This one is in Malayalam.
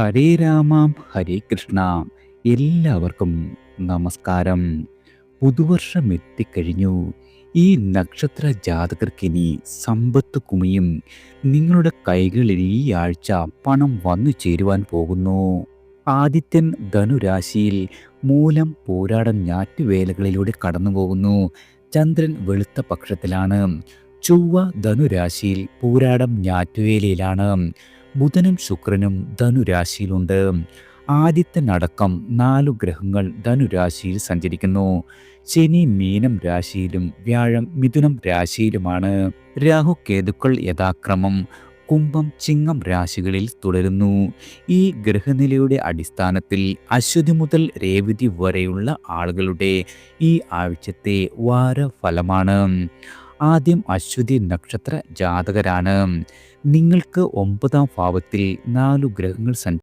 ഹരേ രാമാം ഹരേ കൃഷ്ണ. എല്ലാവർക്കും നമസ്കാരം. പുതുവർഷം എത്തിക്കഴിഞ്ഞു. ഈ നക്ഷത്ര ജാതകർക്കിനി സമ്പത്ത് കുമിയും നിങ്ങളുടെ കൈകളിൽ ഈ ആഴ്ച പണം വന്നു ചേരുവാൻ പോകുന്നു. ആദിത്യൻ ധനുരാശിയിൽ മൂലം പോരാടം ഞാറ്റുവേലകളിലൂടെ കടന്നു പോകുന്നു. ചന്ദ്രൻ വെളുത്ത പക്ഷത്തിലാണ്. ചൊവ്വ ധനുരാശിയിൽ പോരാടം ഞാറ്റുവേലയിലാണ്. ബുധനും ശുക്രനും ധനുരാശിയിലുണ്ട്. ആദിത്യനടക്കം നാലു ഗ്രഹങ്ങൾ ധനുരാശിയിൽ സഞ്ചരിക്കുന്നു. ശനി മീനം രാശിയിലും വ്യാഴം മിഥുനം രാശിയിലുമാണ്. രാഹു കേതുക്കൾ യഥാക്രമം കുംഭം ചിങ്ങം രാശികളിൽ തുടരുന്നു. ഈ ഗ്രഹനിലയുടെ അടിസ്ഥാനത്തിൽ അശ്വതി മുതൽ രേവതി വരെയുള്ള ആളുകളുടെ ഈ ആഴ്ചത്തെ വാരഫലമാണ്. ആദ്യം അശ്വതി നക്ഷത്ര ജാതകരാണ്. നിങ്ങൾക്ക് ഒമ്പതാം ഭാവത്തിൽ നാലു ഗ്രഹങ്ങൾ സഞ്ച